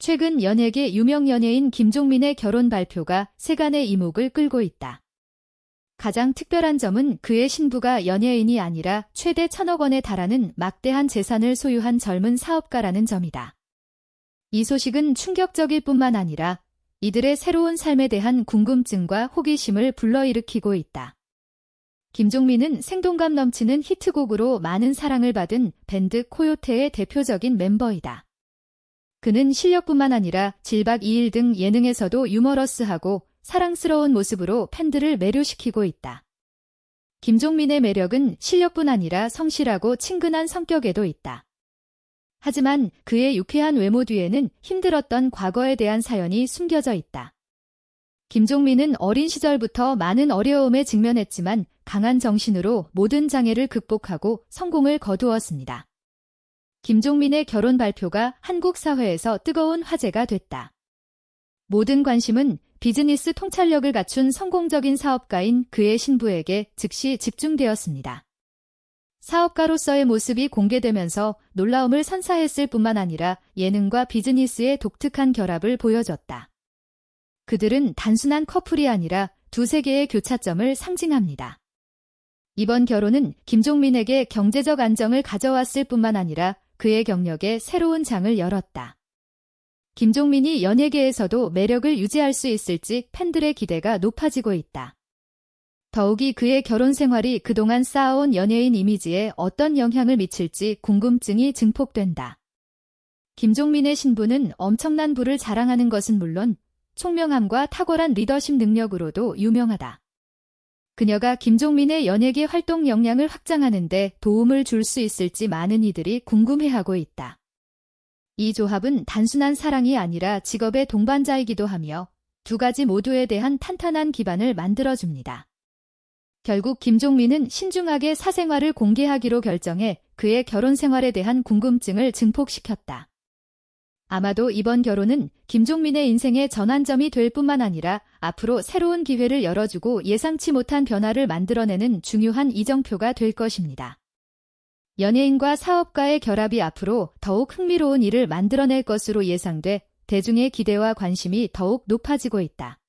최근 연예계 유명 연예인 김종민의 결혼 발표가 세간의 이목을 끌고 있다. 가장 특별한 점은 그의 신부가 연예인이 아니라 최대 천억 원에 달하는 막대한 재산을 소유한 젊은 사업가라는 점이다. 이 소식은 충격적일 뿐만 아니라 이들의 새로운 삶에 대한 궁금증과 호기심을 불러일으키고 있다. 김종민은 생동감 넘치는 히트곡으로 많은 사랑을 받은 밴드 코요테의 대표적인 멤버이다. 그는 실력뿐만 아니라 질박 2일 등 예능에서도 유머러스하고 사랑스러운 모습으로 팬들을 매료시키고 있다. 김종민의 매력은 실력뿐 아니라 성실하고 친근한 성격에도 있다. 하지만 그의 유쾌한 외모 뒤에는 힘들었던 과거에 대한 사연이 숨겨져 있다. 김종민은 어린 시절부터 많은 어려움에 직면했지만 강한 정신으로 모든 장애를 극복하고 성공을 거두었습니다. 김종민의 결혼 발표가 한국 사회에서 뜨거운 화제가 됐다. 모든 관심은 비즈니스 통찰력을 갖춘 성공적인 사업가인 그의 신부에게 즉시 집중되었습니다. 사업가로서의 모습이 공개되면서 놀라움을 선사했을 뿐만 아니라 예능과 비즈니스의 독특한 결합을 보여줬다. 그들은 단순한 커플이 아니라 두 세계의 교차점을 상징합니다. 이번 결혼은 김종민에게 경제적 안정을 가져왔을 뿐만 아니라 그의 경력에 새로운 장을 열었다. 김종민이 연예계에서도 매력을 유지할 수 있을지 팬들의 기대가 높아지고 있다. 더욱이 그의 결혼 생활이 그동안 쌓아온 연예인 이미지에 어떤 영향을 미칠지 궁금증이 증폭된다. 김종민의 신부는 엄청난 부를 자랑하는 것은 물론 총명함과 탁월한 리더십 능력으로도 유명하다. 그녀가 김종민의 연예계 활동 역량을 확장하는 데 도움을 줄 수 있을지 많은 이들이 궁금해하고 있다. 이 조합은 단순한 사랑이 아니라 직업의 동반자이기도 하며 두 가지 모두에 대한 탄탄한 기반을 만들어줍니다. 결국 김종민은 신중하게 사생활을 공개하기로 결정해 그의 결혼 생활에 대한 궁금증을 증폭시켰다. 아마도 이번 결혼은 김종민의 인생의 전환점이 될 뿐만 아니라 앞으로 새로운 기회를 열어주고 예상치 못한 변화를 만들어내는 중요한 이정표가 될 것입니다. 연예인과 사업가의 결합이 앞으로 더욱 흥미로운 일을 만들어낼 것으로 예상돼 대중의 기대와 관심이 더욱 높아지고 있다.